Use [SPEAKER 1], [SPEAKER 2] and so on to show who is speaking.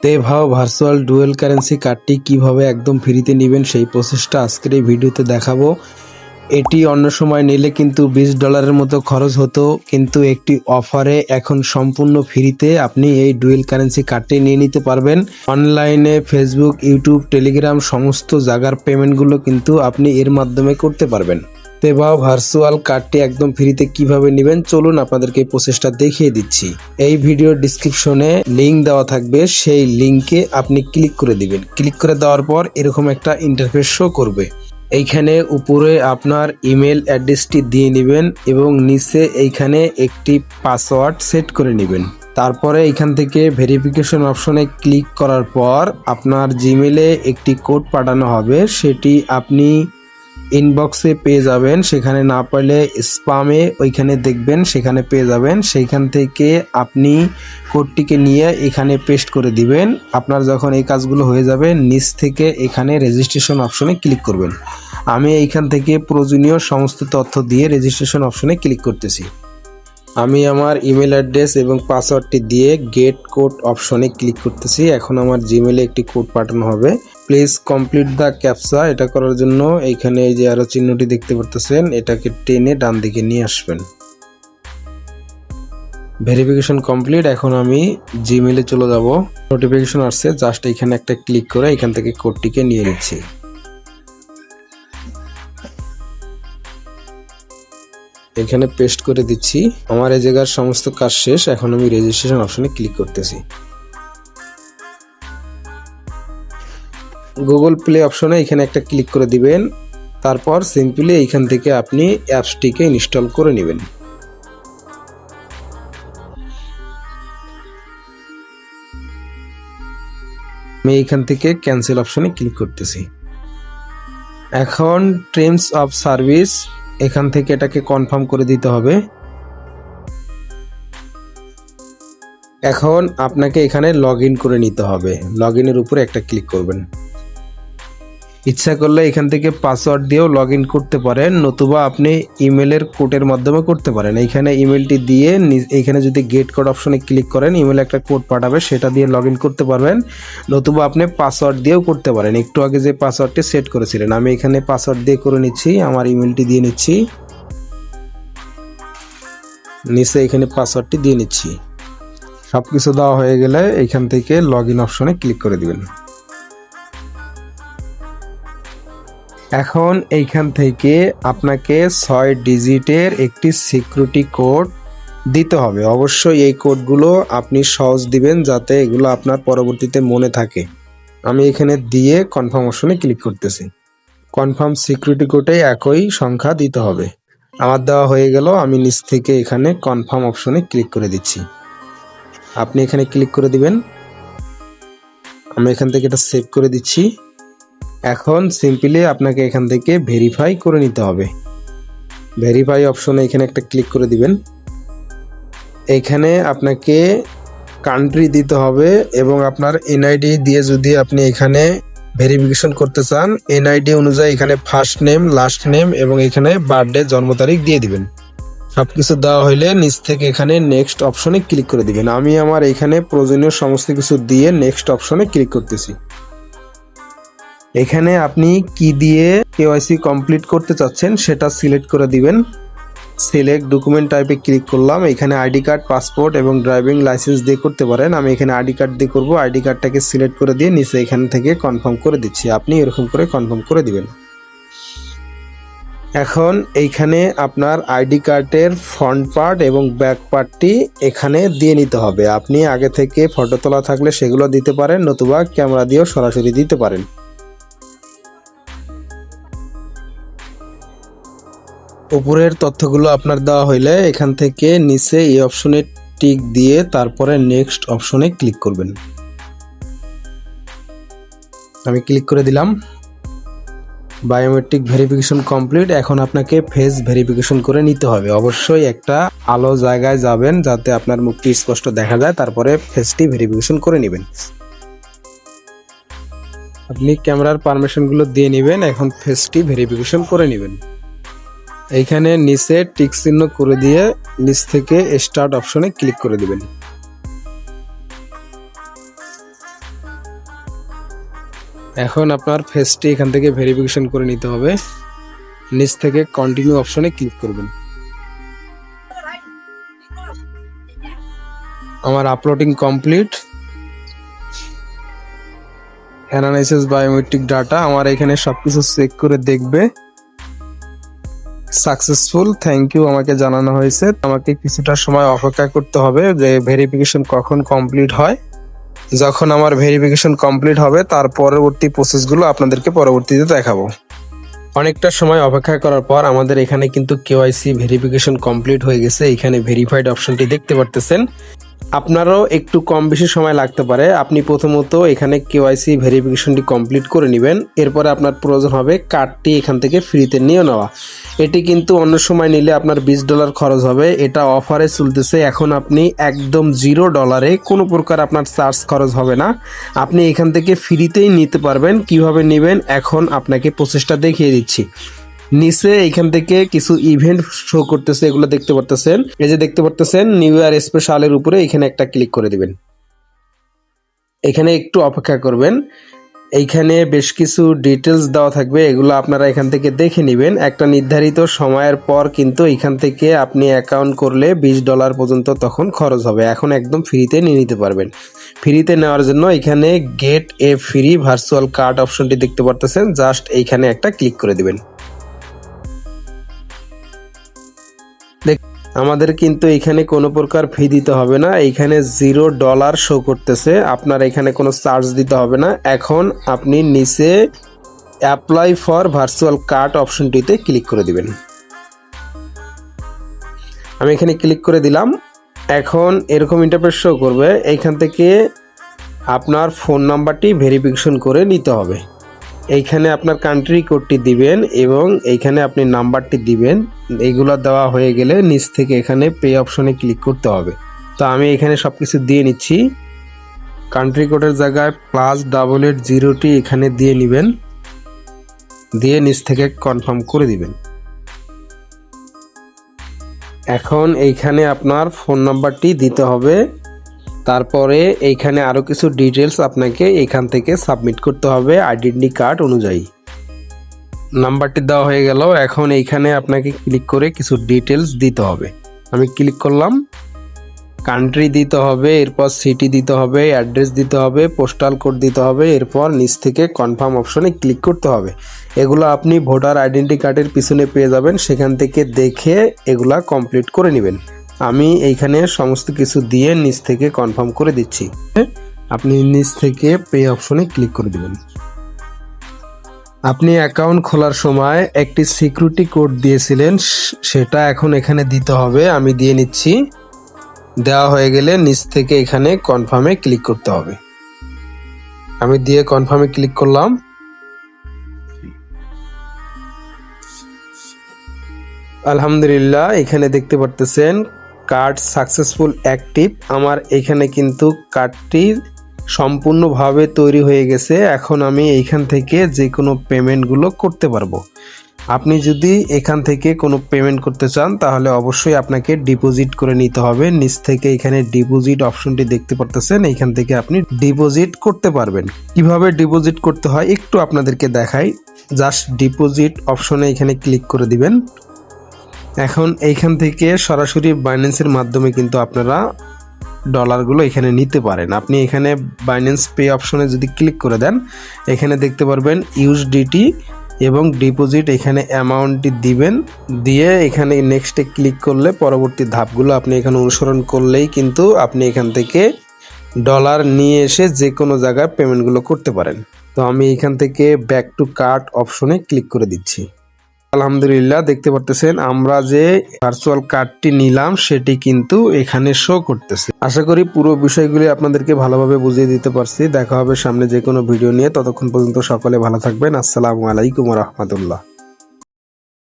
[SPEAKER 1] তে ভাও virtual dual currency কার্ডটি কীভাবে একদম ফ্রিতে নেবেন সেই প্রসেসটা আজকের এই ভিডিওতে দেখাবো। এটি অন্য সময় নিলে কিন্তু বিশ ডলারের মতো খরচ হতো, কিন্তু একটি অফারে এখন সম্পূর্ণ ফ্রিতে আপনি এই ডুয়েল কারেন্সি কার্ডটি নিয়ে নিতে পারবেন। অনলাইনে ফেসবুক ইউটিউব টেলিগ্রাম সমস্ত জায়গার পেমেন্টগুলো কিন্তু আপনি এর মাধ্যমে করতে পারবেন। তেবাও ভার্চুয়াল কার্ডটি একদম ফ্রিতে কীভাবে নেবেন, চলুন আপনাদেরকে প্রসেসটা দেখিয়ে দিচ্ছি। এই ভিডিওর ডিসক্রিপশনে লিংক দেওয়া থাকবে, সেই লিংকে আপনি ক্লিক করে দিবেন। ক্লিক করে দেওয়ার পর এরকম একটা ইন্টারফেস শো করবে। এইখানে উপরে আপনার ইমেল অ্যাড্রেসটি দিয়ে নেবেন এবং নিচে এইখানে একটি পাসওয়ার্ড সেট করে নেবেন। তারপরে এখান থেকে ভেরিফিকেশন অপশনে ক্লিক করার পর আপনার জিমেলে একটি কোড পাঠানো হবে, সেটি আপনি ইনবক্সে পেয়ে যাবেন। সেখানে না পারলে স্পামে ওইখানে দেখবেন, সেখানে পেয়ে যাবেন। সেইখান থেকে আপনি কোডটিকে নিয়ে এখানে পেস্ট করে দিবেন। আপনার যখন এই কাজগুলো হয়ে যাবে, নিচ থেকে এখানে রেজিস্ট্রেশন অপশনে ক্লিক করবেন। আমি এইখান থেকে প্রয়োজনীয় সমস্ত তথ্য দিয়ে রেজিস্ট্রেশন অপশনে ক্লিক করতেছি। আমি আমার ইমেল অ্যাড্রেস এবং পাসওয়ার্ডটি দিয়ে গেট কোড অপশনে ক্লিক করতেছি। এখন আমার জিমেলে একটি কোড পাঠানো হবে। প্লিজ কমপ্লিট দ্য ক্যাপসা এটা করার জন্য এইখানে এই যে আরও চিহ্নটি দেখতে পারতেছেন, এটাকে টেনে ডান দিকে নিয়ে আসবেন। ভেরিফিকেশন কমপ্লিট এখন আমি জিমেলে চলে যাব। নোটিফিকেশন আসছে জাস্ট এখানে একটা ক্লিক করে এখান থেকে কোডটিকে নিয়ে নিচ্ছি। এখানে পেস্ট করে দিচ্ছি। আমার এই জায়গার সমস্ত কাজ শেষ। এখন আমি রেজিস্ট্রেশন অপশনে ক্লিক করতেছি। গুগল প্লে অপশনে এখানে একটা ক্লিক করে দিবেন। তারপর সিম্পলি এইখান থেকে আপনি অ্যাপসটিকে ইনস্টল করে নেবেন। আমি এইখান থেকে ক্যান্সেল অপশনে ক্লিক করতেছি। এখন টার্মস অফ সার্ভিস এখান থেকে এটাকে কনফার্ম করে দিতে হবে। এখন আপনাকে এখানে লগ করে নিতে হবে। লগ ইনের উপরে একটা ক্লিক করবেন। ইচ্ছা করলে এখান থেকে পাসওয়ার্ড দিয়েও লগ ইন করতে পারেন, নতুবা আপনি ইমেলের কোডের মাধ্যমে করতে পারেন। এইখানে ইমেলটি দিয়ে নি- এইখানে যদি গেট কোড অপশনে ক্লিক করেন ইমেলে একটা কোড পাঠাবে, সেটা দিয়ে লগ ইন করতে পারবেন। নতুবা আপনি পাসওয়ার্ড দিয়েও করতে পারেন। একটু আগে যে পাসওয়ার্ডটি সেট করেছিলেন, আমি এখানে পাসওয়ার্ড দিয়ে করে নিচ্ছি, আমার ইমেলটি দিয়ে নিচ্ছি। নিচে এখানে পাসওয়ার্ডটি দিয়ে নিচ্ছি। সব কিছু দেওয়া হয়ে গেলে এইখান থেকে লগ ইন অপশনে ক্লিক করে দিবেন। এখন এইখান থেকে আপনাকে ছয় ডিজিটের একটি সিকিউরিটি কোড দিতে হবে। অবশ্যই এই কোডগুলো আপনি সহজ দিবেন যাতে এগুলো আপনার পরবর্তীতে মনে থাকে। আমি এখানে দিয়ে কনফার্ম অপশনে ক্লিক করতেছি। কনফার্ম সিকিউরিটি কোডে একই সংখ্যা দিতে হবে। আমার দেওয়া হয়ে গেল, আমি নিচ থেকে এখানে কনফার্ম অপশনে ক্লিক করে দিচ্ছি। আপনি এখানে ক্লিক করে দিবেন। আমি এখান থেকে এটা সেভ করে দিচ্ছি। এখন সিম্পলি আপনাকে এখান থেকে ভেরিফাই করে নিতে হবে। ভেরিফাই অপশনে এখানে একটা ক্লিক করে দিবেন। এখানে আপনাকে কান্ট্রি দিতে হবে এবং আপনার এনআইডি দিয়ে যদি আপনি এখানে ভেরিফিকেশন করতে চান এনআইডি অনুযায়ী এখানে ফার্স্ট নেম লাস্ট নেম এবং এখানে বার্থডে জন্ম তারিখ দিয়ে দিবেন। সব কিছু দেওয়া হইলে নিচ থেকে এখানে নেক্সট অপশনে ক্লিক করে দিবেন। আমি আমার এখানে প্রয়োজনীয় সমস্ত কিছু দিয়ে নেক্সট অপশনে ক্লিক করতেছি। এখানে আপনি কি দিয়ে কেওয়াইসি কমপ্লিট করতে চাচ্ছেন সেটা সিলেক্ট করে দিবেন। সিলেক্ট ডকুমেন্ট টাইপে ক্লিক করলাম। এখানে আইডি কার্ড পাসপোর্ট এবং ড্রাইভিং লাইসেন্স দিয়ে করতে পারেন। আমি এখানে আইডি কার্ড দিয়ে করব। আইডি কার্ডটাকে সিলেক্ট করে দিয়ে নিচে এখান থেকে কনফার্ম করে দিচ্ছি। আপনি এরকম করে কনফার্ম করে দিবেন। এখন এইখানে আপনার আইডি কার্ডের ফ্রন্ট পার্ট এবং ব্যাক পার্টটি এখানে দিয়ে নিতে হবে। আপনি আগে থেকে ফটো তোলা থাকলে সেগুলো দিতে পারেন, নতুবা ক্যামেরা দিয়েও সরাসরি দিতে পারেন। উপরের তথ্যগুলো আপনার দেওয়া হইলে এখান থেকে নিচে এই অপশনে টিক দিয়ে তারপরে নেক্সট অপশনে ক্লিক করবেন। আমি ক্লিক করে দিলাম। Biometric verification complete. এখন আপনাকে ফেস ভেরিফিকেশন করে নিতে হবে। অবশ্যই একটা আলো জায়গায় যাবেন যাতে আপনার মুখটি স্পষ্ট দেখা যায়। তারপরে ফেসটি ভেরিফিকেশন করে নেবেন। আপনি ক্যামেরার পারমিশনগুলো দিয়ে নেবেন। এখন ফেসটি ভেরিফিকেশন করে নেবেন। এইখানে নিচে টিক চিহ্ন করে দিয়ে নিচ থেকে স্টার্ট অপশনে ক্লিক করে দিবেন। এখন আপনার ফেসটি এখান থেকে ভেরিফিকেশন করে নিতে হবে। নিচ থেকে কন্টিনিউ অপশনে ক্লিক করবেন। আমার uploading complete analysis biometric data আমার এখানে সবকিছু চেক করে দেখবে। সাকসেসফুল থ্যাংক ইউ আমাকে জানানো হয়েছে। আমাকে কিছুটা সময় অপেক্ষা করতে হবে যে ভেরিফিকেশন কখন কমপ্লিট হয়। যখন আমার ভেরিফিকেশন কমপ্লিট হবে, তার পরবর্তী প্রসেসগুলো আপনাদেরকে পরবর্তীতে দেখাবো। অনেকটা সময় অপেক্ষা করার পর আমাদের এখানে কিন্তু কেওয়াইসি ভেরিফিকেশন কমপ্লিট হয়ে গেছে। এখানে ভেরিফাইড অপশনটি দেখতে পারতেছেন। আপনারও একটু কম বেশি সময় লাগতে পারে। আপনি প্রথমত এখানে কেওয়াইসি ভেরিফিকেশনটি কমপ্লিট করে নেবেন। এরপরে আপনার প্রয়োজন হবে কার্ডটি এখান থেকে ফ্রিতে নিয়ে নেওয়া। এটি কিন্তু অন্য সময় নিলে আপনার বিশ ডলার খরচ হবে। এটা অফারে চলতেছে। এখন আপনি একদম জিরো ডলারে কোনো প্রকার আপনার চার্জ খরচ হবে না। আপনি এখান থেকে ফ্রিতেই নিতে পারবেন। কীভাবে নেবেন? এখন আপনাকে প্রচেষ্টা দেখিয়ে দিচ্ছি। নিচে এখান থেকে কিছু ইভেন্ট শো করতেছে, এগুলো দেখতে পারতেছেন। এই যে দেখতে পারতেছেন নিউ ইয়ার স্পেশালের উপরে এখানে একটা ক্লিক করে দিবেন। এখানে একটু অপেক্ষা করবেন। এইখানে বেশ কিছু ডিটেলস দেওয়া থাকবে, এগুলো আপনারা এখান থেকে দেখে নেবেন। একটা নির্ধারিত সময়ের পর কিন্তু এখান থেকে আপনি অ্যাকাউন্ট করলে বিশ ডলার পর্যন্ত তখন খরচ হবে। এখন একদম ফ্রিতে নিয়ে নিতে পারবেন। ফ্রিতে নেওয়ার জন্য এখানে get a free virtual card অপশনটি দেখতে পারতেছেন। জাস্ট এইখানে একটা ক্লিক করে দিবেন। আমাদের কিন্তু এখানে কোনো প্রকার ফি দিতে হবে না। এখানে জিরো ডলার শো করতেছে। আপনার এখানে কোনো চার্জ দিতে হবে না। এখন আপনি নিচে অ্যাপ্লাই ফর ভার্চুয়াল কার্ড অপশনটিতে ক্লিক করে দিবেন। আমি এখানে ক্লিক করে দিলাম। এখন এরকম ইন্টারপ্রেট শো করবে। এইখান থেকে আপনার ফোন নাম্বারটি ভেরিফিকেশন করে নিতে হবে। এইখানে আপনার কান্ট্রি কোডটি দিবেন এবং এইখানে আপনি নাম্বারটি দিবেন। এইগুলো দেওয়া হয়ে গেলে নিচ থেকে এখানে পে অপশনে ক্লিক করতে হবে। তো আমি এখানে সব কিছু দিয়ে নিচ্ছি। কান্ট্রি কোডের জায়গায় প্লাস ডাবল এইট জিরোটি এখানে দিয়ে নেবেন। দিয়ে নিচ থেকে কনফার্ম করে দিবেন। এখন এইখানে আপনার ফোন নাম্বারটি দিতে হবে। তারপরে এইখানে আরও কিছু ডিটেলস আপনাকে এখান থেকে সাবমিট করতে হবে আইডেন্টি কার্ড অনুযায়ী। নাম্বারটি দেওয়া হয়ে গেল, এখন এইখানে আপনাকে ক্লিক করে কিছু ডিটেলস দিতে হবে। আমি ক্লিক করলাম কান্ট্রি দিতে হবে, এরপর সিটি দিতে হবে অ্যাড্রেস দিতে হবে পোস্টাল কোড দিতে হবে, এরপর নিচ থেকে কনফার্ম অপশনে ক্লিক করতে হবে। এগুলো আপনি ভোটার আইডেন্টি কার্ডের পিছনে পেয়ে যাবেন, সেখান থেকে দেখে এগুলা কমপ্লিট করে নেবেন। আমি এইখানে সমস্ত কিছু দিয়ে নিচ থেকে কনফার্ম করে দিচ্ছি। আপনি নিচ থেকে পে অপশনে ক্লিক করে দেবেন। আপনি অ্যাকাউন্ট খোলার সময় একটি সিকিউরিটি কোড দিয়েছিলেন, সেটা এখন এখানে দিতে হবে। আমি দিয়ে নিচ্ছি। দেওয়া হয়ে গেলে নিচ থেকে এখানে কনফার্মে ক্লিক করতে হবে। আমি দিয়ে কনফার্মে ক্লিক করলাম। আলহামদুলিল্লাহ, এখানে দেখতে পারতেছেন কার্ড সাকসেসফুল অ্যাক্টিভ আমার এখানে কিন্তু কার্ডটি সম্পূর্ণভাবে তৈরি হয়ে গেছে। এখন আমি এইখান থেকে যে কোনো পেমেন্টগুলো করতে পারব। আপনি যদি এখান থেকে কোনো পেমেন্ট করতে চান, তাহলে অবশ্যই আপনাকে ডিপোজিট করে নিতে হবে। নিচ থেকে এখানে ডিপোজিট অপশনটি দেখতে পারতেছেন, এইখান থেকে আপনি ডিপোজিট করতে পারবেন। কীভাবে ডিপোজিট করতে হয় একটু আপনাদেরকে দেখাই। জাস্ট ডিপোজিট অপশনে এখানে ক্লিক করে দিবেন। এখন এইখান থেকে সরাসরি বাইন্যান্সের মাধ্যমে কিন্তু আপনারা ডলারগুলো এখানে নিতে পারেন। আপনি এখানে বাইন্যান্স পে অপশনে যদি ক্লিক করে দেন, এখানে দেখতে পারবেন ইউএসডিটি এবং ডিপোজিট এখানে অ্যামাউন্টটি দিবেন। দিয়ে এখানে নেক্সটে ক্লিক করলে পরবর্তী ধাপগুলো আপনি এখানে অনুসরণ করলেই কিন্তু আপনি এখান থেকে ডলার নিয়ে এসে যে কোনো জায়গায় পেমেন্টগুলো করতে পারেন। তো আমি এখান থেকে ব্যাক টু কার্ট অপশনে ক্লিক করে দিচ্ছি। আলহামদুলিল্লাহ, দেখতে পারতেছেন, আমরা যে ভার্চুয়াল কার্ডটি নিলাম, সেটি কিন্তু এখানে শো করতেছে। আশা করি পুরো বিষয়গুলি আপনাদেরকে ভালোভাবে বুঝিয়ে দিতে পারছি। দেখা হবে সামনে যে কোনো ভিডিও নিয়ে। ততক্ষণ পর্যন্ত সকলে ভালো থাকবেন। আসসালামু আলাইকুম রহমতুল্লাহ।